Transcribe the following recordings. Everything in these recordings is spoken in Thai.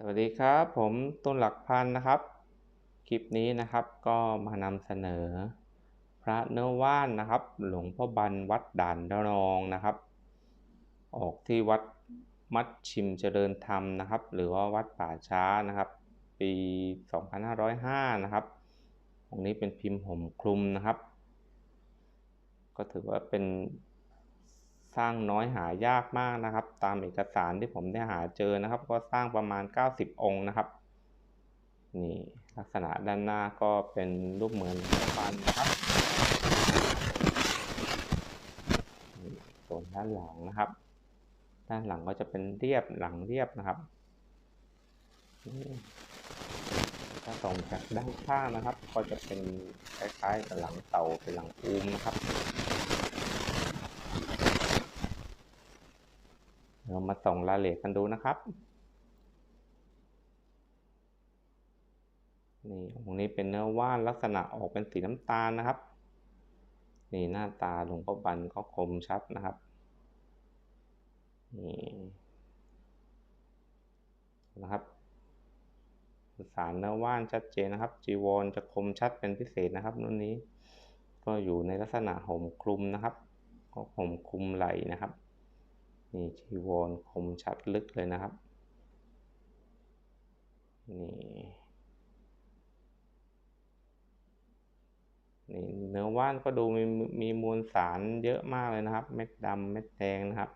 สวัสดีครับผมต้นหลักพันนะครับ คลิปนี้นะครับก็มานำเสนอ พระเนื้อว่านนะครับ หลวงพ่อบันวัดด่านรองนะครับ ออกที่วัดมัดชิมเจริญธรรมนะครับ หรือว่าวัดป่าช้านะครับ ปี 2505 นะครับตรงนี้เป็นพิมพ์ห่มคลุมนะครับ ก็ถือว่าเป็น สร้างน้อยหายากมากนะครับ ตามเอกสารที่ผมได้หาเจอนะครับ ก็สร้างประมาณ 90 องค์นะครับนี่ลักษณะด้านหน้าก็เป็นรูปเหมือนฟันนะครับส่วนด้านหลังนะครับ ด้านหลังก็จะเป็นเรียบหลังเรียบนะครับถ้าส่องจากด้านข้างนะครับ ก็จะเป็นคล้ายๆกับหลังเต่าเป็นหลังอูมนะครับ เรามาส่องรายละเอียดกันดูนะครับ นี่ตรงนี้เป็นเนื้อว่านลักษณะออกเป็นสีน้ำตาลนะครับ นี่หน้าตาหลวงพ่อบันก็คมชัดนะครับ นี่นะครับสารเนื้อว่านชัดเจนนะครับ จีวรจะคมชัดเป็นพิเศษนะครับนุ่นนี้ ก็อยู่ในลักษณะห่มคลุมนะครับ ก็ห่มคลุมไหลนะครับ นี่จีวรคมชัดลึกเลยนะครับ นี่นี่เนื้อว่านก็ดูมีมีมวลสารเยอะมากเลยนะครับ เม็ดดำเม็ดแดงนะครับ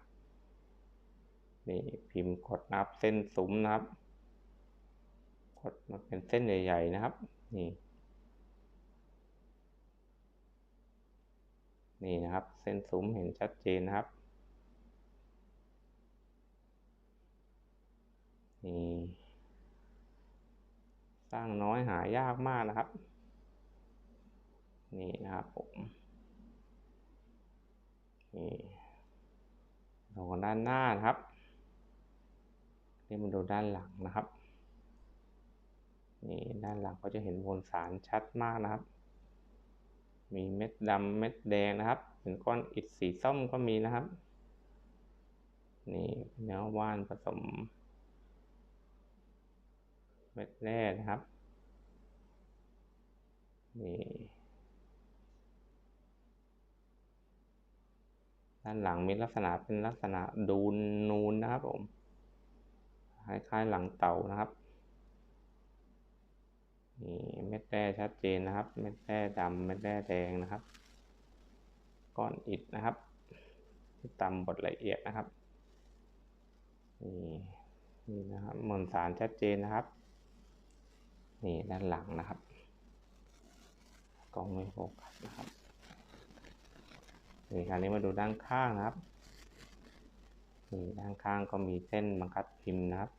นี่พิมพ์กดนับเส้นสุมนะครับ กดมาเป็นเส้นใหญ่ ๆ นะครับ นี่ นี่นะครับ เส้นสุมเห็นชัดเจนนะครับ สร้างน้อยหายากมากนะครับ นี่นะครับผมนี่ดูด้านหน้านะครับนี่มาดูด้านหลังนะครับนี่ด้านหลังก็จะเห็นมวลสารชัดมากนะครับ มีเม็ดดำเม็ดแดงนะครับเป็นก้อนอิฐสีส้มก็มีนะครับ นี่เนื้อว่านผสม เม็ดแร่นะครับ นี่ ด้านหลังมีลักษณะเป็นลักษณะดูนนูนนะครับผม คล้ายๆหลังเต่านะครับ นี่เม็ดแร่ชัดเจนนะครับ เม็ดแร่ดำเม็ดแร่แดงนะครับ ก้อนอิฐนะครับที่ตำบดละเอียดนะครับ นี่นี่นะครับมวลสารชัดเจนนะครับ นี่ด้านหลังนะครับ กล้องไม่โฟกัสนะครับนี่คราวนี้มาดูด้านข้างนะครับนี่ด้านข้างก็มีเส้นบังคับพิมพ์นะครับ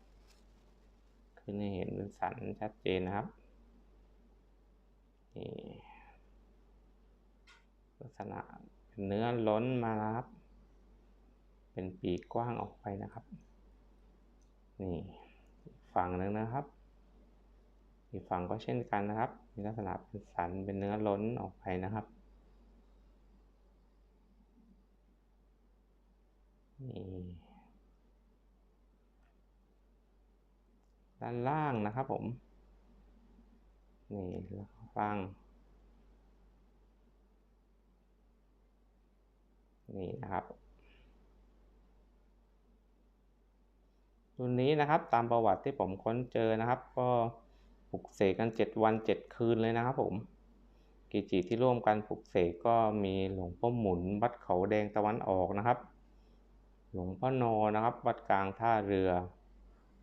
ขึ้นให้เห็นเป็นสันชัดเจนนะครับนี่ลักษณะเป็นเนื้อล้นมานะครับ เป็นปีกกว้างออกไปนะครับ นี่ฝั่งนึงนะครับ อีกฝั่งก็เช่นกันนะครับ มีลักษณะเป็นสันเป็นเนื้อล้นออกไปนะครับนี่ด้านล่างนะครับผม นี่แล้วฟังนี่นะครับรุ่นนี้นะครับตามประวัติที่ผมค้นเจอนะครับ ก็ ปลุกเสกกันเจ็ดวันเจ็ดคืนเลยนะครับผม กิจที่ร่วมกันปลุกเสกก็มีหลวงพ่อหมุนวัดเขาแดงตะวันออกนะครับ หลวงพ่อโนนะครับ วัดกลางท่าเรือ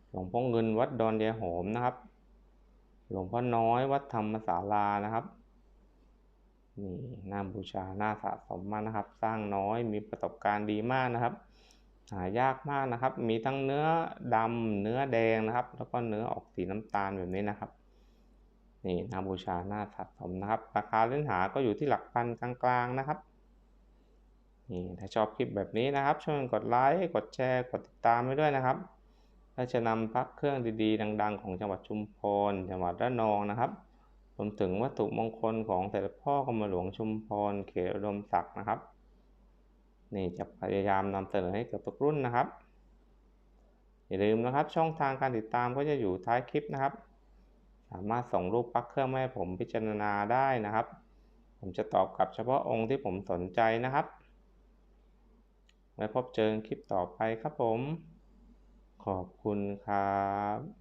หลวงพ่อเงินวัดดอนยายหอมนะครับ หลวงพ่อน้อยวัดธรรมศาลานะครับนี่น่าบูชาน่าสะสมมากนะครับ สร้างน้อยมีประสบการณ์ดีมากนะครับ หายากมากนะครับ มีทั้งเนื้อดำเนื้อแดงนะครับ แล้วก็เนื้อออกสีน้ำตาลแบบนี้นะครับ นี่นาบูชาหน้าสะสมนะครับ ราคาเล่นหาก็อยู่ที่หลักพันกลางๆนะครับนี่ถ้าชอบคลิปแบบนี้นะครับ ช่วยกดไลค์กดแชร์กดติดตามไว้ด้วยนะครับถ้าจะนำพักเครื่องดีๆ ดัง ๆ ของจังหวัดชุมพรจังหวัดระนองนะครับรวมถึงวัตถุมงคลของแต่ละพ่อกรมหลวงชุมพรเขตอุดมศักดิ์นะครับนี่จะพยายามนำเสนอให้กับทุกรุ่นนะครับ อย่าลืมนะครับช่องทางการติดตามก็จะอยู่ท้ายคลิปนะครับ สามารถส่งรูปปักเครื่องมาให้ผมพิจารณาได้นะครับ ผมจะตอบกลับเฉพาะองค์ที่ผมสนใจนะครับ ไว้พบเจอคลิปต่อไปครับผม ขอบคุณครับ